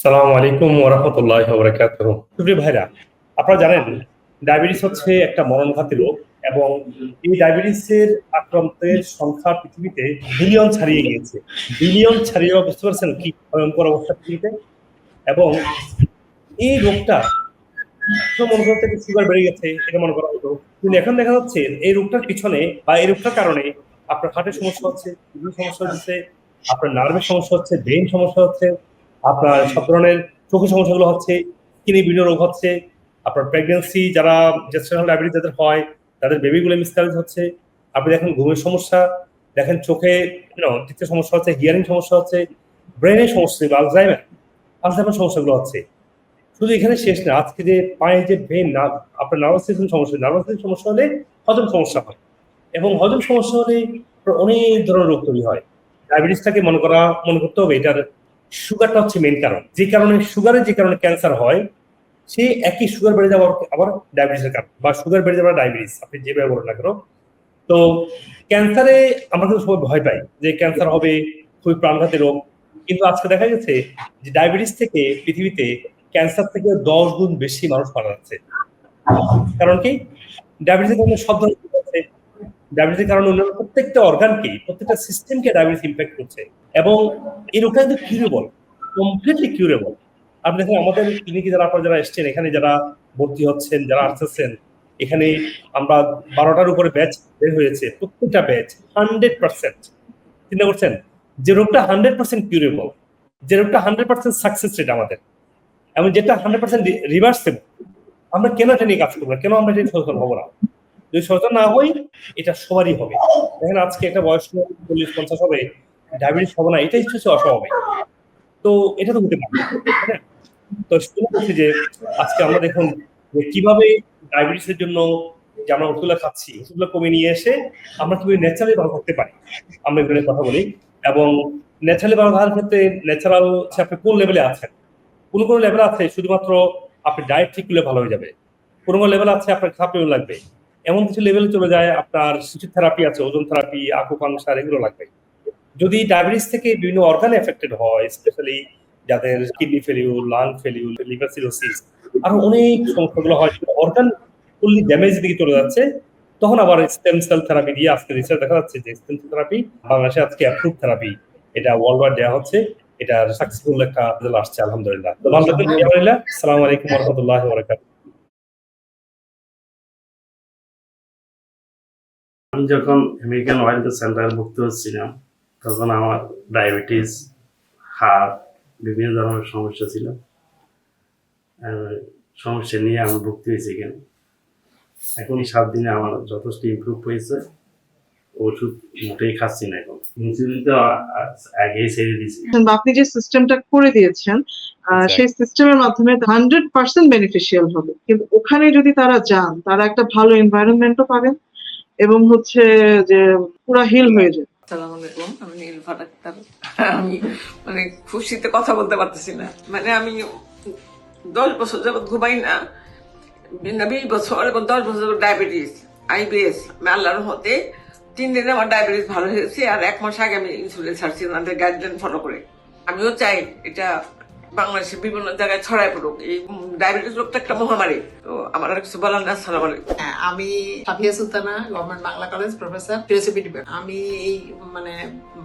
সালাম আলাইকুম ওরহামতুল্লাহ বরকাত সুপ্রিয় ভাইরা, আপনারা জানেন, ডায়াবেটিস হচ্ছে একটা মরণঘাতী রোগ এবং এই ডায়াবেটিসের আক্রান্তের সংখ্যা পৃথিবীতে বিলিয়ন ছাড়িয়ে গিয়েছে। বিলিয়ন ছাড়িয়ে বুঝতে পারছেন কি ভয়ঙ্কর অবস্থা পৃথিবীতে? এবং এই রোগটা মনে করতে সুগার বেড়ে গেছে এটা মনে করা হতো? কিন্তু এখন দেখা যাচ্ছে এই রোগটার পিছনে বা এই রোগটার কারণে আপনার হার্টের সমস্যা হচ্ছে কিডনির সমস্যা হচ্ছে, আপনার নার্ভের সমস্যা হচ্ছে ব্রেন সমস্যা হচ্ছে আপনার সব ধরনের চোখের সমস্যাগুলো হচ্ছে স্কিনে বিভিন্ন রোগ হচ্ছে আপনার প্রেগনেন্সি যারা জেস্টারাল ডায়াবেটিস যাদের হয় তাদের বেবিগুলো মিসক্যারেজ হচ্ছে আপনি দেখেন ঘুমের সমস্যা দেখেন চোখে দ্বিতীয় সমস্যা হচ্ছে হিয়ারিং সমস্যা হচ্ছে ব্রেনের সমস্যা আলজাইমার আলজাইমার সমস্যাগুলো হচ্ছে। শুধু এখানে শেষ না আজকে যে পায়ে যে ভেন না আপনার নার্ভাস সিস্টেম সমস্যা নার্ভাস সিস্টেম সমস্যা হলে হজম সমস্যা হয়। এবং হজম সমস্যা হলে অনেক ধরনের রোগ তৈরি হয়। ডায়াবেটিসটাকে মনে করা মনে করতে হবে এটার সুগারটা হচ্ছে মেন কারণ। যে কারণে সুগারের যে কারণে ক্যান্সার হয়, সে একই সুগার বেড়ে যাওয়ার আবার ডায়াবেটিসের কারণ, বা সুগার বেড়ে যাওয়া ডায়াবেটিস আপনি যেভাবে বলেন না কেন? তো ক্যান্সারে আমরা কিন্তু সবাই ভয় পাই যে ক্যান্সার হবে, খুবই প্রাণঘাতী রোগ। কিন্তু আজকে দেখা গেছে যে ডায়াবেটিস থেকে পৃথিবীতে ক্যান্সার থেকে দশ গুণ বেশি মানুষ মারা যাচ্ছে। কারণ কি? ডায়াবেটিসের কারণে সব ধরনের ডায়াবেটিসের কারণে অন্যান্য প্রত্যেকটা অর্গানকে প্রত্যেকটা সিস্টেমকে ডায়াবেটিস ইম্প্যাক্ট করছে। এবং এই রোগটা কিন্তু কিউরেবল কমপ্লিটলি কিউরেবল আপনি দেখেন আমাদের ক্লিনিকে যারা আপনারা যারা এসছেন, এখানে যারা ভর্তি হচ্ছেন, যারা আসতেছেন, এখানে আমরা বারোটার উপরে ব্যাচ বের হয়েছে, প্রত্যেকটা ব্যাচ হান্ড্রেড পার্সেন্ট চিন্তা করছেন? যে রোগটা হান্ড্রেড পার্সেন্ট কিউরেবল যে রোগটা হান্ড্রেড পার্সেন্ট সাকসেস রেট আমাদের, এবং যেটা হান্ড্রেড পার্সেন্ট রিভার্সেবল আমরা কেন এটা নিয়ে কাজ করব কেন আমরা এটা সচেতন হব না? যদি সচেতন না হই, এটা সবারই হবে। দেখেন আজকে একটা বয়স্ক চল্লিশ পঞ্চাশ হবে ডায়াবেটিস হবে না, এটাই হচ্ছে অস্বাভাবিক। তো এটা তো হতে পারে তো শুরু যে আজকে আমরা দেখুন যে কীভাবে ডায়াবেটিসের জন্য যে আমরা ওষুধগুলো খাচ্ছি, ওষুধগুলো কমে নিয়ে এসে আমরা কীভাবে ন্যাচারালি ভালো করতে পারি, আমরা এগুলো কথা বলি। এবং ন্যাচারালি ভালো থাকার ক্ষেত্রে ন্যাচারাল হচ্ছে আপনি কোন লেভেলে আছেন? কোন কোন লেভেল আছে শুধুমাত্র আপনি ডায়েট ঠিক করলে ভালো হয়ে যাবে? কোনো কোনো লেভেল আছে আপনার খাপেও লাগবে? এমন কিছু লেভেলে চলে যায়, আপনার শিশু থেরাপি আছে, ওজন থেরাপি আকুপাংশার এগুলো লাগবে। যদি ডায়াবেটিস থেকে বিভিন্ন অর্গান এফেক্টেড হয় স্পেশালি যাদের kidney failure lung failure liver cirrhosis আরও অনেক সমস্যাগুলো হয়। অর্গান ফুললি ড্যামেজ দিকে চলে যাচ্ছে, তখন আবার স্টেম সেল থেরাপি দিয়ে আজকে রিসার্চ দেখা যাচ্ছে যে স্টেম সেল থেরাপি বাংলাদেশে আজকে অ্যাপ্রুভ থেরাপি এটা ওয়ার্ল্ড ওয়াইড দেওয়া হচ্ছে। এটা সাকসেসফুল একটা রেজাল্ট আসছে, আলহামদুলিল্লাহ। তো ভালো থাকবেন আলহামদুলিল্লাহ আসসালামু আলাইকুম রহমতুল্লাহ বরাকাতুহু আমি যখন আমেরিকান ওয়াইল্ড সেন্টারে ভর্তি হচ্ছিলাম তখন আমার ডায়াবেটিস হার্ট বিভিন্ন ধরনের সমস্যা ছিল। সমস্যা নিয়ে আমি ভর্তি হয়েছি এখানে এখন এই সাত দিনে আমার যথেষ্ট ইমপ্রুভ হয়েছে। ওষুধ মোটেই খাচ্ছি না এখন। ইনসুলিন তো আগেই ছেড়ে দিয়েছি। আপনি যে সিস্টেমটা করে দিয়েছেন সেই সিস্টেমের মাধ্যমে হান্ড্রেড পার্সেন্ট বেনিফিশিয়াল হবে। কিন্তু ওখানে যদি তারা যান তারা একটা ভালো এনভায়রনমেন্টও পাবেন এবং হচ্ছে যে পুরা হিল হয়ে যাবে। আলাইকুম। আমি ডাক্তার আমি মানে খুশিতে কথা বলতে পারতেছি না। মানে আমি দশ বছর যাবৎ ঘুমাই না। বিশ বছর এবং দশ বছর ডায়াবেটিস, আইবিএস। আমি আল্লাহর হতে তিন দিনে আমার ডায়াবেটিস ভালো হয়েছে আর এক মাস আগে আমি ইনসুলিন ছাড়ছি, ওনাদের গাইডলাইন ফলো করে। আমিও চাই এটা বাংলাদেশের বিভিন্ন জায়গায় ছড়ায় পড়ুক। এই ডায়াবেটিস রোগটা একটা মহামারী। তো আমার আর কিছু বলার না আসসালামু আলাইকুম। হ্যাঁ, আমি Safia Sultana government Bangla college professor philosophy department আমি এই মানে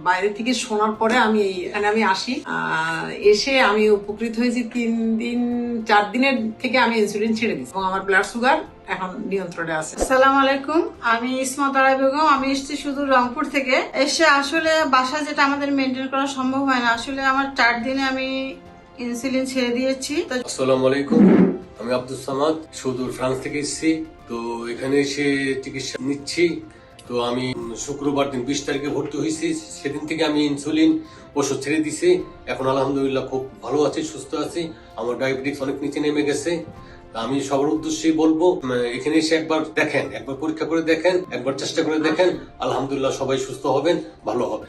বাইরে থেকে শোনার পরে আমি এখানে আমি আসি। আহ, এসে আমি উপকৃত হয়েছি তিন দিন চার দিনের থেকে আমি ইনসুলিন ছেড়ে দিচ্ছি এবং আমার ব্লাড সুগার এখন নিয়ন্ত্রণে আছে। সালাম আলাইকুম আমি ইসমত আরাই বেগম। আমি এসেছি শুধু রংপুর থেকে। এসে আসলে বাসা যেটা আমাদের মেনটেন করা সম্ভব হয় না আসলে আমার চার দিনে আমি ইনসুলিন ছেড়ে দিয়েছি। আসসালামু আলাইকুম। আমি আব্দুল সামাদ, সুদূর ফ্রান্স থেকে এসেছি। তো এখানে এসে চিকিৎসা নিচ্ছি। তো আমি শুক্রবার দিন বিশ তারিখে ভর্তি হয়েছি। সেদিন থেকে আমি ইনসুলিন ওষুধ ছেড়ে দিছি এখন আলহামদুলিল্লাহ খুব ভালো আছি, সুস্থ আছি। আমার ডায়াবেটিস অনেক নিচে নেমে গেছে। আমি সবার উদ্দেশ্যেই বলব এখানে এসে একবার দেখেন, একবার পরীক্ষা করে দেখেন, একবার চেষ্টা করে দেখেন। আলহামদুলিল্লাহ সবাই সুস্থ হবেন, ভালো হবে